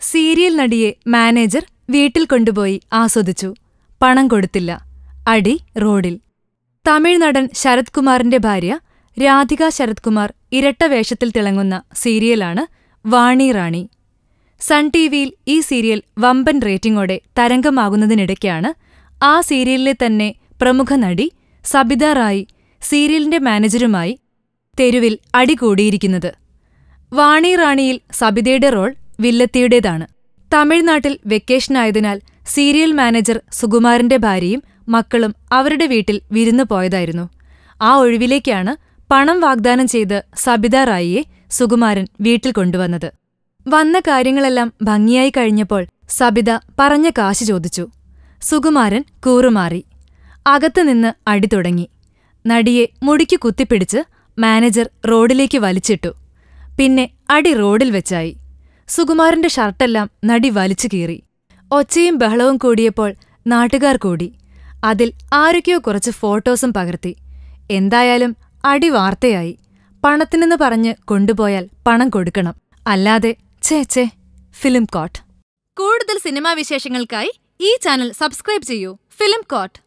Serial നടിയെ manager വീട്ടിൽ കൊണ്ടുപോയി ആസ്വദിച്ചു. പണം കൊടുത്തില്ല. അടി റോഡിൽ. തമിഴ് നടൻ ശരത് കുമാറിന്റെ ഭാര്യ രാധിക ശരത് കുമാർ ഇരട്ട വേഷത്തിൽ തിളങ്ങുന്ന സീരിയലാണ് വാണി റാണി. സൺ ടിവിയിൽ ഈ സീരിയൽ വമ്പൻ റേറ്റിംഗോടെ തരംഗമാകുന്നതിനിടയ്ക്കാണ് ആ സീരിയലിലെ തന്നെ പ്രമുഖ നടി സബിത റായി സീരിയലിന്റെ മാനേജരുമായി തെരുവിൽ അടികൂടിയിരിക്കുന്നത്. വാണി റാണിയിൽ സബിതയുടെ റോൾ വില്ലത്തിയുടേതാണ്. തമിഴ്നാട്ടിൽ വെക്കേഷനായതിനാൽ സീരിയൽ മാനേജർ സുകുമാരന്റെ ഭാര്യയും മക്കളും അവരുടെ വീട്ടിൽ വിരുന്നു പോയതായിരുന്നു. ആ ഒഴിവിലേക്കാണ് പണം വാഗ്ദാനം ചെയ്ത് സബിത റായിയെ സുകുമാരൻ വീട്ടിൽ കൊണ്ടുവന്നത്. വന്ന കാര്യങ്ങളെല്ലാം ഭംഗിയായി കഴിഞ്ഞപ്പോൾ സബിത പറഞ്ഞ കാശ് ചോദിച്ചു. സുകുമാരൻ കൂറുമാറി. അകത്തുനിന്ന് അടി തുടങ്ങി. നടിയെ മുടിക്കു കുത്തിപ്പിടിച്ച് മാനേജർ റോഡിലേക്ക് വലിച്ചിട്ടു. പിന്നെ അടി റോഡിൽ വെച്ചായി. സുകുമാരന്റെ ഷർട്ടെല്ലാം നടി വലിച്ചു കീറി. ഒച്ചയും ബഹളവും കൂടിയപ്പോൾ നാട്ടുകാർ കൂടി. അതിൽ ആരൊക്കെയോ കുറച്ച് ഫോട്ടോസും പകർത്തി. എന്തായാലും അടി വാർത്തയായി. പണത്തിനെന്ന് പറഞ്ഞ് കൊണ്ടുപോയാൽ പണം കൊടുക്കണം. അല്ലാതെ ചേ ചേ ഫിലിം കോട്ട്. കൂടുതൽ സിനിമാ വിശേഷങ്ങൾക്കായി ഈ ചാനൽ സബ്സ്ക്രൈബ് ചെയ്യൂ. Film coat.